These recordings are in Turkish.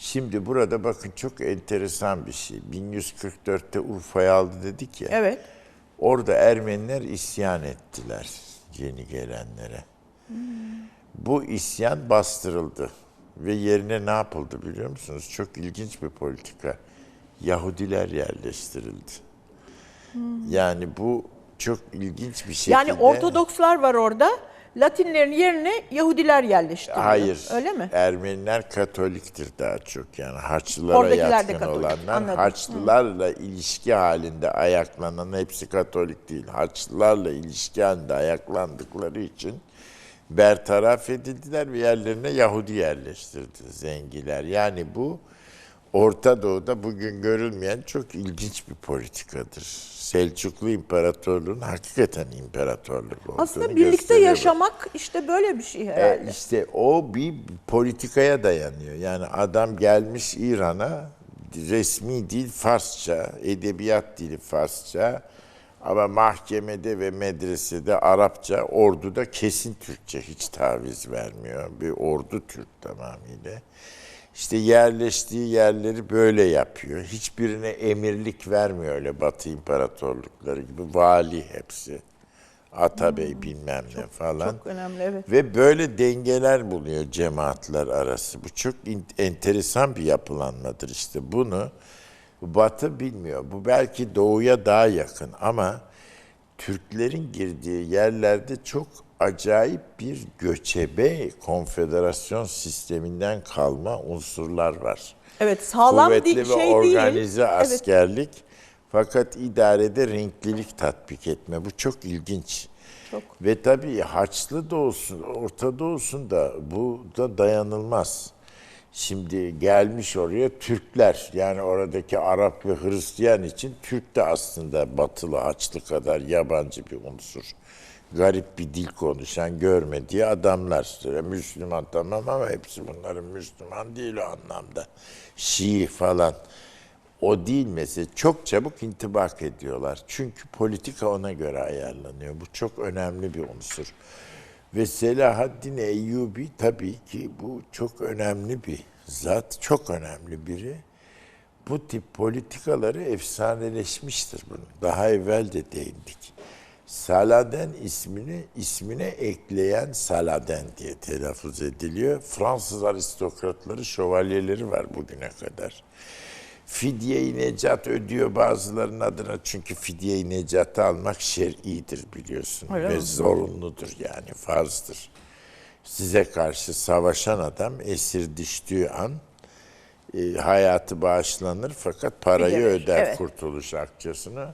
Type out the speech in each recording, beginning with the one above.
Şimdi burada bakın çok enteresan bir şey. 1144'te Urfa'yı aldı dedik ya. Evet. Orada Ermeniler isyan ettiler yeni gelenlere. Bu isyan bastırıldı ve yerine ne yapıldı biliyor musunuz? Çok ilginç bir politika. Yahudiler yerleştirildi. Yani bu çok ilginç bir şekilde. Yani Ortodokslar var orada. Latinlerin yerine Yahudiler yerleştiriliyor. Hayır. Öyle mi? Ermeniler Katoliktir daha çok yani Haçlılara Oradakiler de yatkın Katolik, olanlar. anladım. Haçlılarla ilişki halinde ayaklanan hepsi Katolik değil. Haçlılarla ilişki halinde ayaklandıkları için bertaraf edildiler ve yerlerine Yahudi yerleştirdi zengiler. Yani bu Orta Doğu'da bugün görülmeyen çok ilginç bir politikadır. Selçuklu İmparatorluğu'nun hakikaten imparatorluk olduğunu Aslında birlikte yaşamak işte böyle bir şey herhalde. E, işte o bir politikaya dayanıyor. Yani adam gelmiş İran'a resmi dil Farsça, edebiyat dili Farsça ama mahkemede ve medresede Arapça, orduda kesin Türkçe hiç taviz vermiyor. Bir ordu Türk tamamıyla. İşte yerleştiği yerleri böyle yapıyor. Hiçbirine emirlik vermiyor öyle Batı imparatorlukları gibi. Vali hepsi. Atabey bilmem ne falan. Çok önemli evet. Ve böyle dengeler buluyor cemaatler arası. Bu çok enteresan bir yapılanmadır işte. Bunu Batı bilmiyor. Bu belki doğuya daha yakın ama Türklerin girdiği yerlerde çok acayip bir göçebe konfederasyon sisteminden kalma unsurlar var. Evet sağlam Kuvvetli değil ve şey organize değil. Evet. askerlik fakat idarede renklilik tatbik etme. Bu çok ilginç. Çok. Ve tabii Haçlı da olsun, Orta Doğu'sun da bu da dayanılmaz. Şimdi gelmiş oraya Türkler yani oradaki Arap ve Hristiyan için Türk de aslında batılı Haçlı kadar yabancı bir unsur. Garip bir dil konuşan görmediği adamlar. Müslüman tamam ama hepsi bunların Müslüman değil o anlamda. Şii falan. O değil mesela. Çok çabuk intibak ediyorlar. Çünkü politika ona göre ayarlanıyor. Bu çok önemli bir unsur. Ve Selahaddin Eyyubi tabii ki bu çok önemli bir zat. Çok önemli biri. Bu tip politikaları efsaneleşmiştir bunun. Daha evvel de değindik. Saladen ismini ismine ekleyen Saladen diye telaffuz ediliyor. Fransız aristokratları, şövalyeleri var bugüne kadar. Fidye-i necat ödüyor bazılarının adına çünkü fidye-i necatı almak şer'idir biliyorsun Öyle ve mi? zorunludur yani farzdır. Size karşı savaşan adam esir düştüğü an e, hayatı bağışlanır fakat parayı verir, öder evet. kurtuluş akçesine.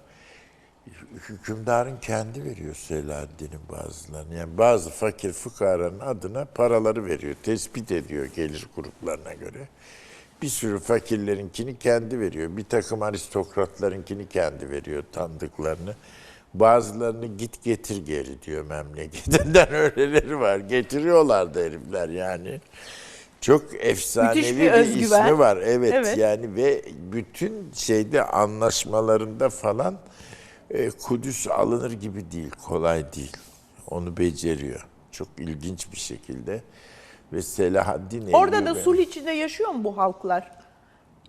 Hükümdarın kendi veriyor Selahaddin'in bazılarını. Yani bazı fakir fukaranın adına paraları veriyor. Tespit ediyor gelir gruplarına göre. Bir sürü fakirlerinkini kendi veriyor. Bir takım aristokratlarınkini kendi veriyor tanıdıklarını. Bazılarını git getir geri diyor memleketinden öyleleri var. Getiriyorlar da herifler yani. Çok efsanevi Müthiş bir bir, özgüven. ismi var. Evet, Evet. yani ve bütün şeyde anlaşmalarında falan e, Kudüs alınır gibi değil, kolay değil. Onu beceriyor. Çok ilginç bir şekilde. Ve Selahaddin Orada da sulh içinde yaşıyor mu bu halklar?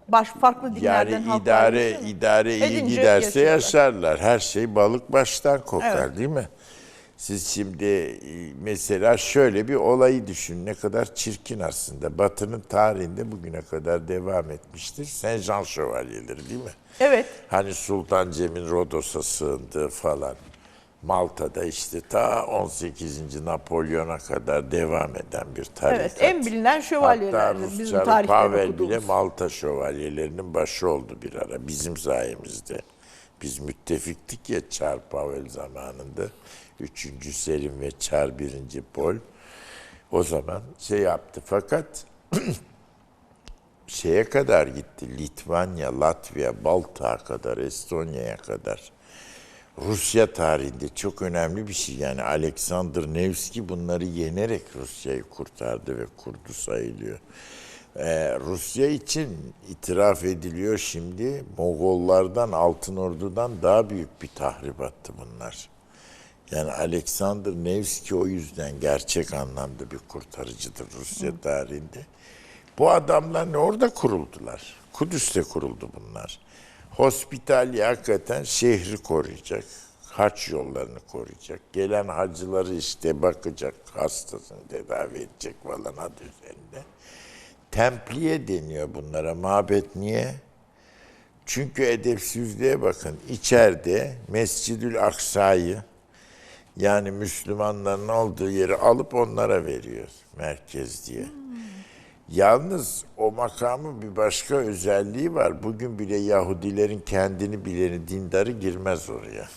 Baş farklı dinlerden yani halklar idare idare iyi Edince giderse yaşıyorlar. yaşarlar. Her şey balık baştan kokar Evet. değil mi? Siz şimdi e, mesela şöyle bir olayı düşünün. Ne kadar çirkin aslında. Batı'nın tarihinde bugüne kadar devam etmiştir. Saint Jean şövalyeleri değil mi? Evet. Hani Sultan Cem'in Rodos'a sığındığı falan. Malta'da işte ta 18. Napolyon'a kadar devam eden bir tarikat. Evet. En bilinen şövalyelerdir Hatta bizim tarihte Pavel bile. Malta şövalyelerinin başı oldu bir ara bizim sayemizde. Biz müttefiktik ya Çar Pavel zamanında. Üçüncü Selim ve Çar birinci Pol. O zaman şey yaptı fakat şeye kadar gitti. Litvanya, Latvia, Baltık'a kadar, Estonya'ya kadar. Rusya tarihinde çok önemli bir şey. Yani Alexander Nevski bunları yenerek Rusya'yı kurtardı ve kurdu sayılıyor. Ee, Rusya için itiraf ediliyor şimdi Moğollardan, Altın Ordu'dan daha büyük bir tahribattı bunlar. Yani Alexander Nevski o yüzden gerçek anlamda bir kurtarıcıdır Rusya tarihinde. Bu adamlar ne orada kuruldular. Kudüs'te kuruldu bunlar. Hospitalya hakikaten şehri koruyacak. Haç yollarını koruyacak. Gelen hacıları işte bakacak, hastasını tedavi edecek falan adı üzerinde. Templiye deniyor bunlara. Mabet niye? Çünkü edepsizliğe bakın. İçeride Mescidül Aksa'yı yani Müslümanların olduğu yeri alıp onlara veriyor merkez diye. Yalnız o makamın bir başka özelliği var. Bugün bile Yahudilerin kendini bileni dindarı girmez oraya.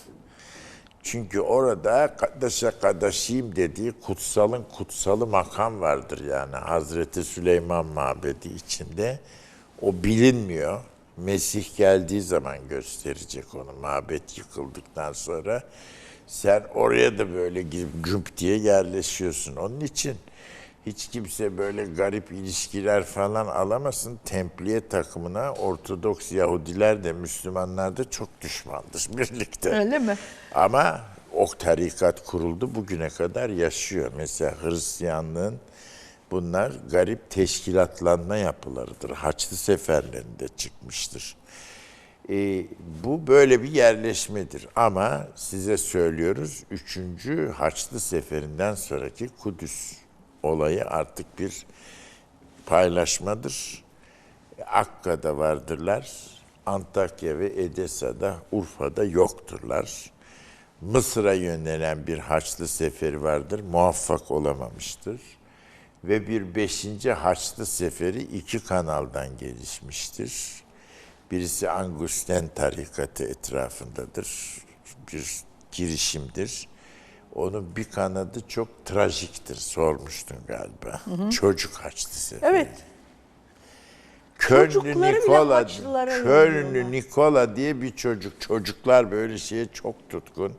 Çünkü orada Kaddeşe Kaddeşim dediği kutsalın kutsalı makam vardır yani Hazreti Süleyman Mabedi içinde. O bilinmiyor. Mesih geldiği zaman gösterecek onu mabet yıkıldıktan sonra. Sen oraya da böyle girip cümp diye yerleşiyorsun. Onun için hiç kimse böyle garip ilişkiler falan alamasın. Templiye takımına Ortodoks Yahudiler de Müslümanlar da çok düşmandır birlikte. Öyle mi? Ama o tarikat kuruldu bugüne kadar yaşıyor. Mesela Hristiyanlığın bunlar garip teşkilatlanma yapılarıdır. Haçlı seferlerinde çıkmıştır. Ee, bu böyle bir yerleşmedir. Ama size söylüyoruz 3. Haçlı seferinden sonraki Kudüs olayı artık bir paylaşmadır. Akka'da vardırlar. Antakya ve Edesa'da, Urfa'da yokturlar. Mısır'a yönelen bir Haçlı seferi vardır. Muvaffak olamamıştır. Ve bir beşinci Haçlı seferi iki kanaldan gelişmiştir. Birisi Angusten tarikatı etrafındadır. Bir girişimdir. Onun bir kanadı çok trajiktir. Sormuştun galiba. Çocuk Haçlı seferi. Evet. Kölnlü Çocukları bile Nikola, yolluyorlar. Nikola diye bir çocuk. Çocuklar böyle şeye çok tutkun.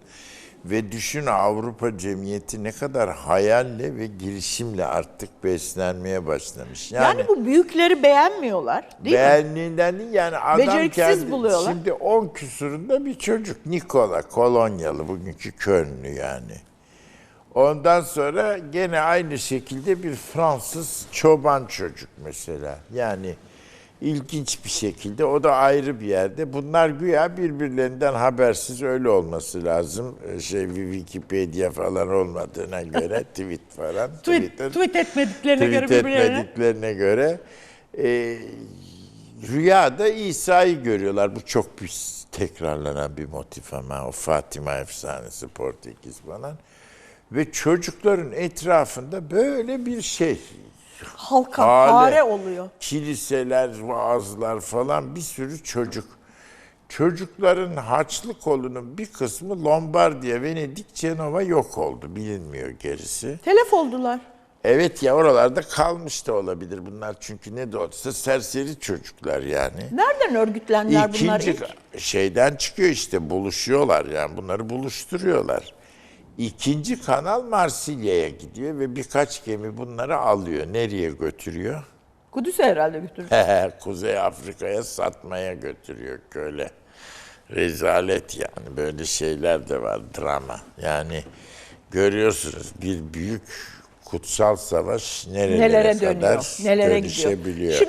Ve düşün Avrupa cemiyeti ne kadar hayalle ve girişimle artık beslenmeye başlamış. Yani, Yani, bu büyükleri beğenmiyorlar değil mi? beğendiğinden değil yani adam Beceriksiz kendi, buluyorlar. Şimdi 10 küsurunda bir çocuk. Nikola, Kolonyalı, bugünkü Kölnlü yani. Ondan sonra gene aynı şekilde bir Fransız çoban çocuk mesela. Yani ilginç bir şekilde o da ayrı bir yerde. Bunlar güya birbirlerinden habersiz öyle olması lazım. Ee, Şey Wikipedia falan olmadığına göre tweet falan. Tweet, Twitter- tweet etmediklerine göre tweet birbirlerine. etmediklerine göre e, rüyada İsa'yı görüyorlar. Bu çok bir tekrarlanan bir motif ama o Fatima efsanesi Portekiz falan. Ve çocukların etrafında böyle bir şey. Halka, Hale. fare oluyor. Kiliseler, vaazlar falan bir sürü çocuk. Çocukların haçlı kolunun bir kısmı Lombardiya, Venedik, Cenova yok oldu. Bilinmiyor gerisi. Telef oldular. Evet ya oralarda kalmış da olabilir bunlar çünkü ne de olsa serseri çocuklar yani. Nereden örgütlendiler bunlar İkinci ilk? şeyden çıkıyor işte buluşuyorlar yani bunları buluşturuyorlar. İkinci kanal Marsilya'ya gidiyor ve birkaç gemi bunları alıyor. Nereye götürüyor? Kudüs'e herhalde götürdü. Kuzey Afrika'ya satmaya götürüyor köle. Rezalet yani böyle şeyler de var drama. Yani görüyorsunuz bir büyük kutsal savaş nerelere, Nelere kadar dönüyor, nelere gidiyor. dönüşebiliyor. Şimdi